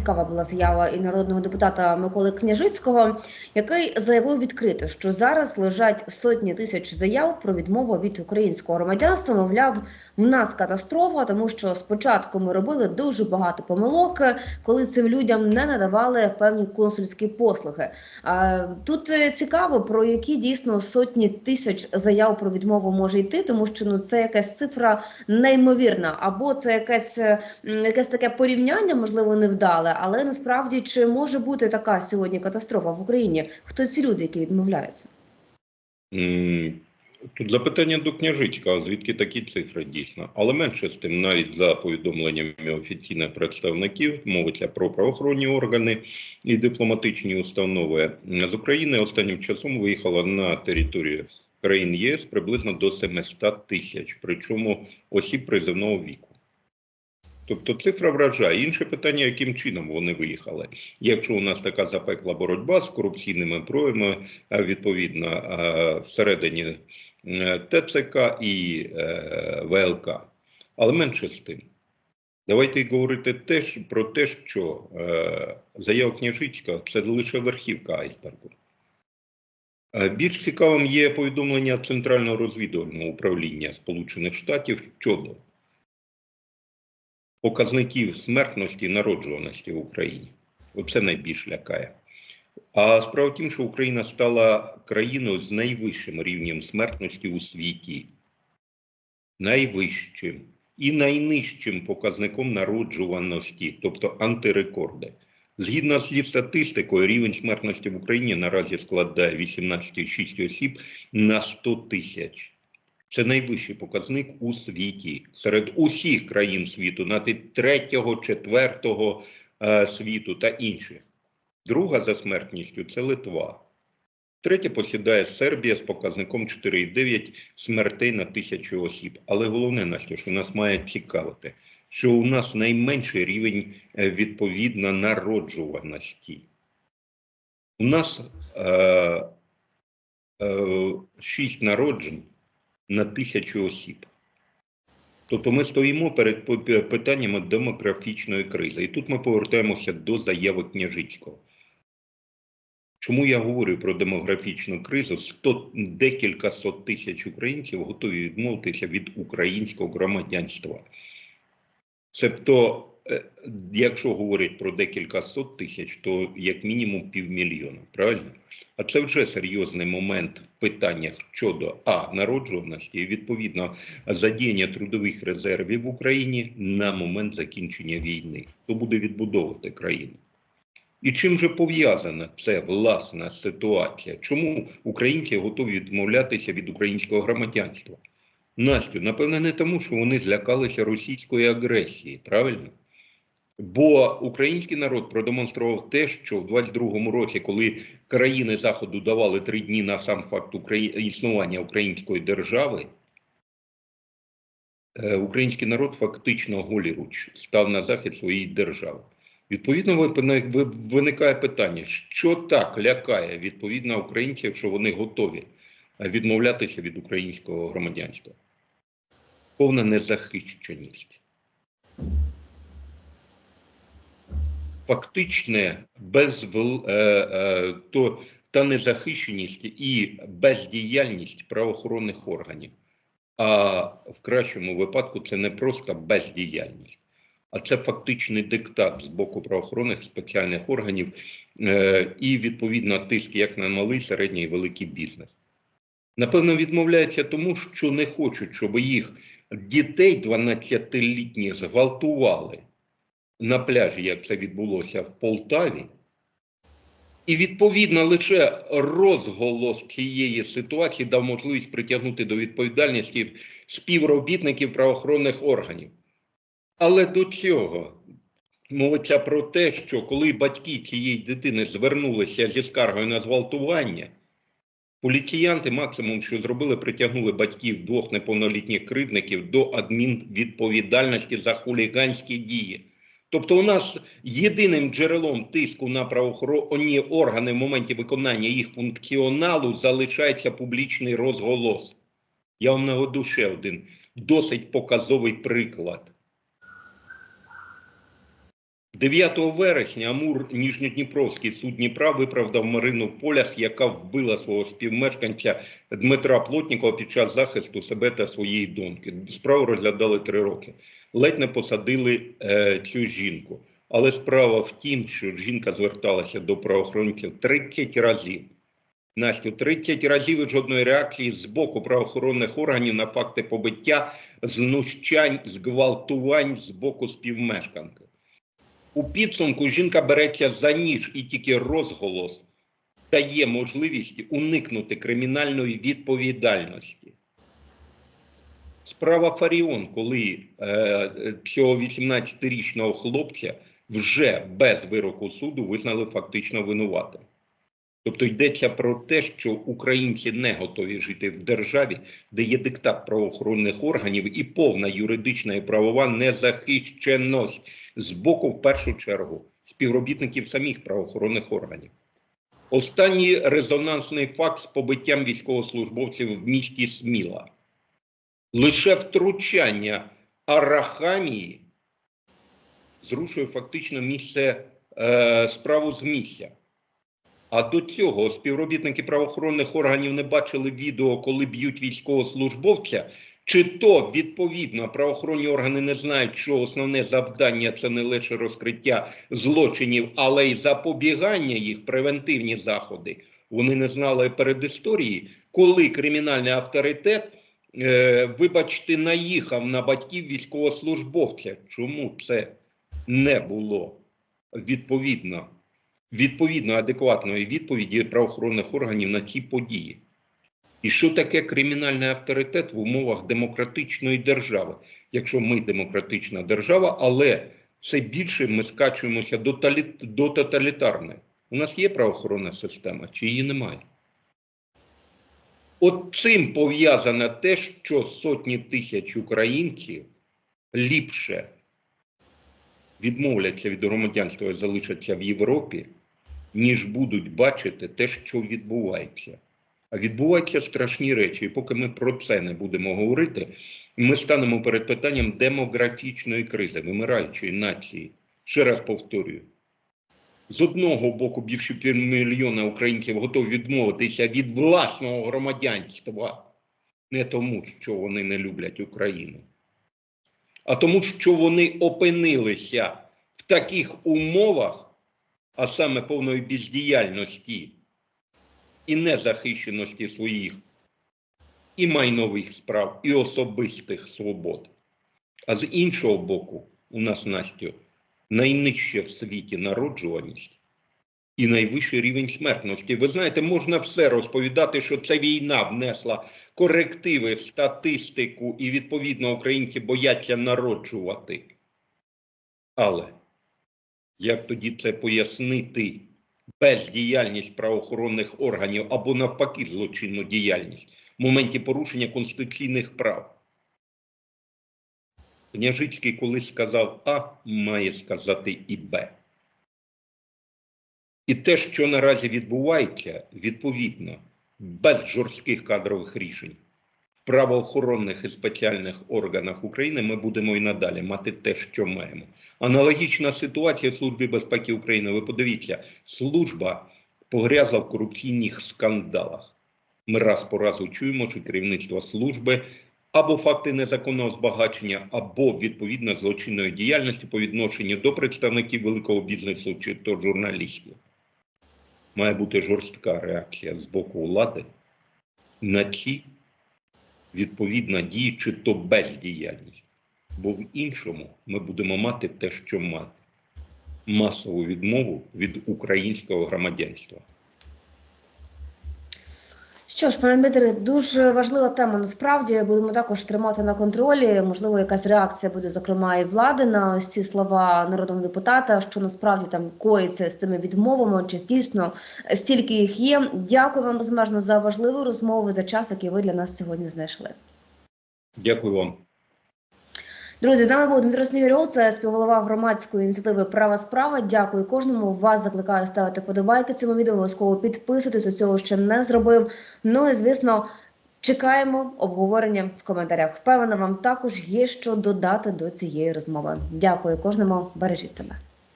цікава була заява і народного депутата Миколи Княжицького, який заявив відкрито, що зараз лежать сотні тисяч заяв про відмову від українського громадянства. Мовляв, в нас катастрофа, тому що спочатку ми робили дуже багато помилок, коли цим людям не надавали певні консульські послуги. Тут е, цікаво про які дійсно сотні тисяч заяв про відмову може йти, тому що ну це якась цифра неймовірна, або це якесь, якесь таке порівняння, можливо, невдале, але насправді чи може бути така сьогодні катастрофа в Україні? Хто ці люди, які відмовляються? Тут запитання до княжичка, звідки такі цифри дійсно. Але менше з тим, навіть за повідомленнями офіційних представників, мовиться про правоохоронні органи і дипломатичні установи. З України останнім часом виїхало на територію країн ЄС приблизно до 700 тисяч, причому осіб призовного віку. Тобто цифра вражає. Інше питання, яким чином вони виїхали. Якщо у нас така запекла боротьба з корупційними проявами, е, відповідно, е, всередині е, ТЦК і ВЛК. Але менше з тим. Давайте говорити теж про те, що заява Княжицька це лише верхівка айсбергу. Більш цікавим є повідомлення Центрального розвідувального управління Сполучених Штатів щодо показників смертності народжуваності в Україні. Оце найбільш лякає. А справа в тім, що Україна стала країною з найвищим рівнем смертності у світі. Найвищим і найнижчим показником народжуваності, тобто антирекорди. Згідно зі статистикою, рівень смертності в Україні наразі складає 18,6 осіб на 100 тисяч. Це найвищий показник у світі серед усіх країн світу, навіть третього, четвертого е, світу та інших. Друга за смертністю це Литва. Третя посідає Сербія з показником 4,9 смертей на тисячу осіб. Але головне, Настя, що нас має цікавити, що у нас найменший рівень е, відповідно народжуваності. У нас е, е, 6 народжень на тисячу осіб. Тобто ми стоїмо перед питаннями демографічної кризи. І тут ми повертаємося до заяви Княжицького. Чому я говорю про демографічну кризу? Сто, декілька сот тисяч українців готові відмовитися від українського громадянства. Себто, е, якщо говорять про декілька сот тисяч, то як мінімум півмільйона, правильно? А це вже серйозний момент в питаннях щодо а народжуваності і відповідно задіяння трудових резервів в Україні на момент закінчення війни. Хто буде відбудовувати країну? І чим же пов'язана це власна ситуація? Чому українці готові відмовлятися від українського громадянства? Настю, напевне, не тому, що вони злякалися російської агресії, правильно? Бо український народ продемонстрував те, що в 22-му році, коли країни Заходу давали три дні на сам факт Украї... існування української держави, е, український народ фактично голіруч став на захист своєї держави. Відповідно, ви- ви- виникає питання, що так лякає відповідно українців, що вони готові відмовлятися від українського громадянства. Повна незахищеність. Фактичне безвл... е, е, то, та незахищеність і бездіяльність правоохоронних органів. А в кращому випадку це не просто бездіяльність, а це фактичний диктат з боку правоохоронних спеціальних органів е, і відповідно тиск як на малий, середній і великий бізнес. Напевно, відмовляються тому, що не хочуть, щоб їх дітей 12-літніх зґвалтували на пляжі, як це відбулося в Полтаві. І відповідно лише розголос цієї ситуації дав можливість притягнути до відповідальності співробітників правоохоронних органів. Але до цього мовиться про те, що коли батьки цієї дитини звернулися зі скаргою на зґвалтування, поліціянти максимум, що зробили, притягнули батьків двох неповнолітніх кривдників до адмінвідповідальності за хуліганські дії. Тобто, у нас єдиним джерелом тиску на правоохоронні органи в моменті виконання їх функціоналу залишається публічний розголос. Я вам наведу ще один досить показовий приклад. 9 вересня Амур Ніжньодніпровський суд Дніпра виправдав Марину Полях, яка вбила свого співмешканця Дмитра Плотнікова під час захисту себе та своєї доньки. Справу розглядали три роки. Ледь не посадили е, цю жінку. Але справа в тім, що жінка зверталася до правоохоронців 30 разів. Настю, 30 разів і жодної реакції з боку правоохоронних органів на факти побиття, знущань, зґвалтувань з боку співмешканки. У підсумку жінка береться за ніж і тільки розголос дає можливість уникнути кримінальної відповідальності. Справа Фаріон, коли е, цього 18-річного хлопця вже без вироку суду визнали фактично винуватим. Тобто йдеться про те, що українці не готові жити в державі, де є диктат правоохоронних органів і повна юридична і правова незахищеність з боку, в першу чергу, співробітників самих правоохоронних органів. Останній резонансний факт з побиттям військовослужбовців в місті Сміла. Лише втручання Арахамії зрушує фактично місце е, справу з місця. А до цього співробітники правоохоронних органів не бачили відео, коли б'ють військовослужбовця, чи то відповідно правоохоронні органи не знають, що основне завдання це не лише розкриття злочинів, але й запобігання їх, превентивні заходи. Вони не знали передісторії, коли кримінальний авторитет, е, вибачте, наїхав на батьків військовослужбовця. Чому це не було відповідно? Відповідно адекватної відповіді правоохоронних органів на ці події. І що таке кримінальний авторитет в умовах демократичної держави? Якщо ми демократична держава, але все більше ми скачуємося до, талі... до тоталітарної. У нас є правоохоронна система, чи її немає? От цим пов'язане те, що сотні тисяч українців ліпше відмовляться від громадянства і залишаться в Європі, ніж будуть бачити те, що відбувається. А відбуваються страшні речі. І поки ми про це не будемо говорити, ми станемо перед питанням демографічної кризи, вимираючої нації. Ще раз повторюю: з одного боку, більше півмільйона українців готові відмовитися від власного громадянства, не тому, що вони не люблять Україну, а тому, що вони опинилися в таких умовах а саме повної бездіяльності і незахищеності своїх і майнових справ, і особистих свобод. А з іншого боку, у нас Настю найнижча в світі народжуваність і найвищий рівень смертності. Ви знаєте, можна все розповідати, що ця війна внесла корективи в статистику, і відповідно українці бояться народжувати. Але як тоді це пояснити бездіяльність правоохоронних органів або навпаки злочинну діяльність в моменті порушення конституційних прав? Княжицький колись сказав А, має сказати і Б. І те, що наразі відбувається, відповідно, без жорстких кадрових рішень в правоохоронних і спеціальних органах України ми будемо і надалі мати те, що маємо. Аналогічна ситуація в Службі безпеки України. Ви подивіться, служба погрязла в корупційних скандалах. Ми раз по разу чуємо, що керівництво служби або факти незаконного збагачення, або відповідно злочинної діяльності по відношенню до представників великого бізнесу чи то журналістів. Має бути жорстка реакція з боку влади на ці відповідна дії чи то бездіяльність. Бо в іншому ми будемо мати те, що мати масову відмову від українського громадянства. Що ж, пане Дмитре, дуже важлива тема. Насправді будемо також тримати на контролі. Можливо, якась реакція буде, зокрема, і влади на ось ці слова народного депутата, що насправді там коїться з цими відмовами, чи дійсно стільки їх є. Дякую вам безмежно за важливу розмову за час, який ви для нас сьогодні знайшли. Дякую вам. Друзі, з нами був Дмитро Снігирьов, це співголова громадської ініціативи Права справа. Дякую кожному. Вас закликаю ставити подобайки цьому відео. Обов'язково підписуйтесь, до цього ще не зробив. Ну і звісно, чекаємо обговорення в коментарях. Впевнена, вам також є що додати до цієї розмови. Дякую кожному. Бережіть себе.